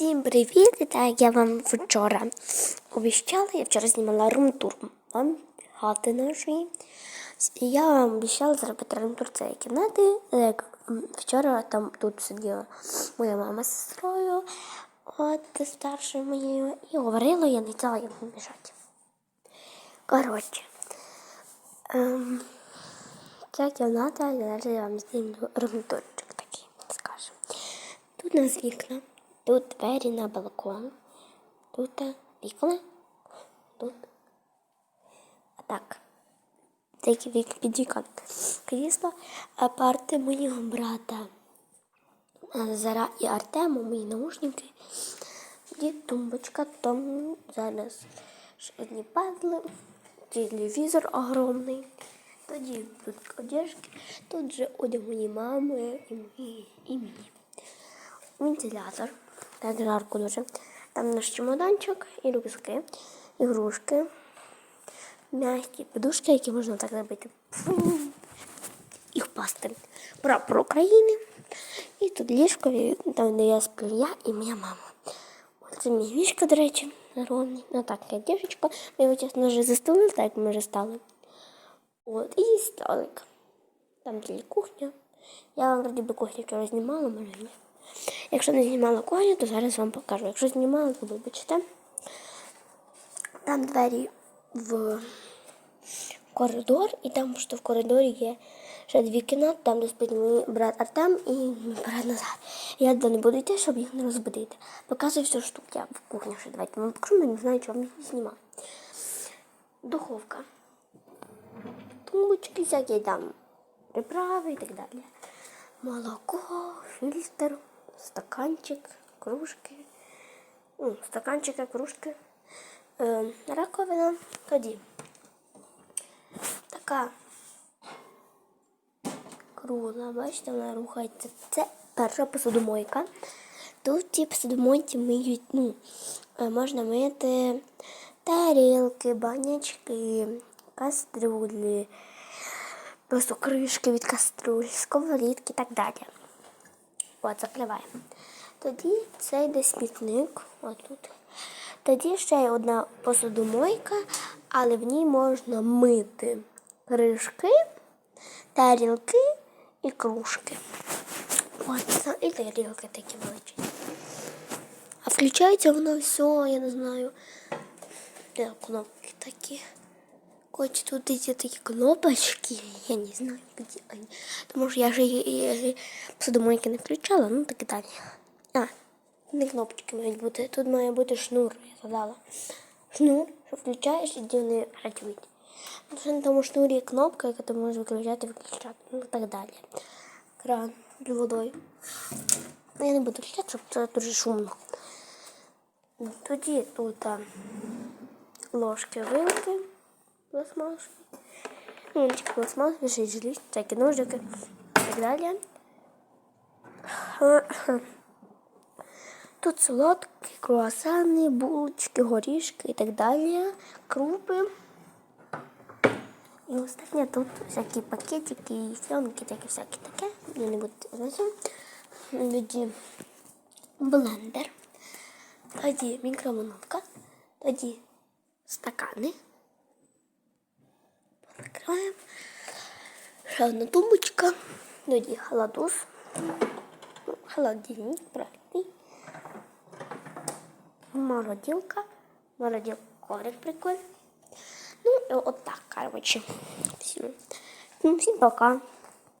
Всім привіт! Так я вам вчора обіцяла, я вчора знімала румтур хати нашої. Я вам обіцяла зробити румтур цієї кімнати. Як вчора там тут сиділа моя мама з сестрою, от старшою моєю, і говорила, я не хотіла їм мішати. Коротше, ем, ця кімната, я вам знімлю румтурчик такий, скажемо. Тут у нас вікна, тут двері на балкон, тут вікна, тут. А так. Такі вік під вікон. Крісло, а парти моєго брата Зара і Артема, мої наушники. Тоді тумбочка, там зараз одні пазли, телевізор огромний. Тоді тут одежки, тут же одяг моєї мами і, і мені вентилятор. Так жарко дуже. Там наш чемоданчик і рюкзаки, ігрушки, м'які подушки, які можна так зробити. Фум. І впасти. Прапор України. І тут ліжко, там де я сплю я і моя мама. Це мій ліжко, до речі, ровний. Ну так, як дівчинка. Ми його чесно вже застелили, так як ми вже стали. От, і столик. Там тільки кухня. Я вам вроді би кухню вчора знімала, може ні. Якщо не знімала кухню, то зараз вам покажу. Якщо знімала, то вибачте. Там двері в коридор, і там що в коридорі є ще дві кімнати, там де спить мій брат Артем і мій брат Назар. Я не буду йти, щоб їх не розбудити. Показую всю штуку. Я в кухню ще давайте вам покажу, але не знаю, чого їх знімати. Духовка. Тумбочки всякі там приправи і так далі. Молоко, фільтр, стаканчик, кружки. Стаканчики, кружки. Е, раковина. Тоді. Така кругла, бачите, вона рухається. Це перша посудомойка. Тут ті посудомойці миють, ну, е, можна мити тарілки, банячки, каструлі, просто кришки від каструль, сковорідки і так далі. От, закриваємо. Тоді це йде смітник. Отут. Тоді ще є одна посудомойка, але в ній можна мити кришки, тарілки і кружки. От, і тарілки такі величезні. А включається воно все, я не знаю. Де кнопки такі. Хоч тут эти такие кнопочки, я не знаю, где они. Потому что я же, я же посудомойки не включала, ну так і далі. А, не кнопочки мають бути. Тут має бути шнур, я згадала. Шнур, що включаєш і вони працюють. Що на тому кнопка, яка ти можеш виключати, виключати, ну так далі. Кран з водою. Ну, Я не буду включати, щоб це дуже шумно. Тоді тут а, ложки, вилки пластмасові. Ну, не тільки пластмасові, ще й желізні, всякі ножики і так далі. Тут солодкі, круасани, булочки, горішки і так далі, крупи. І останнє тут всякі пакетики, флянки, такі всякі таке. Я не буду знати. Блендер, тоді мікроволновка, тоді стакани. Закриваємо. Ще одна тумбочка, тоді холодус, ну, холодильник, правильний. Мородилка, мородил коврик прикольний. Ну і от так, короче. Всім, Всем пока.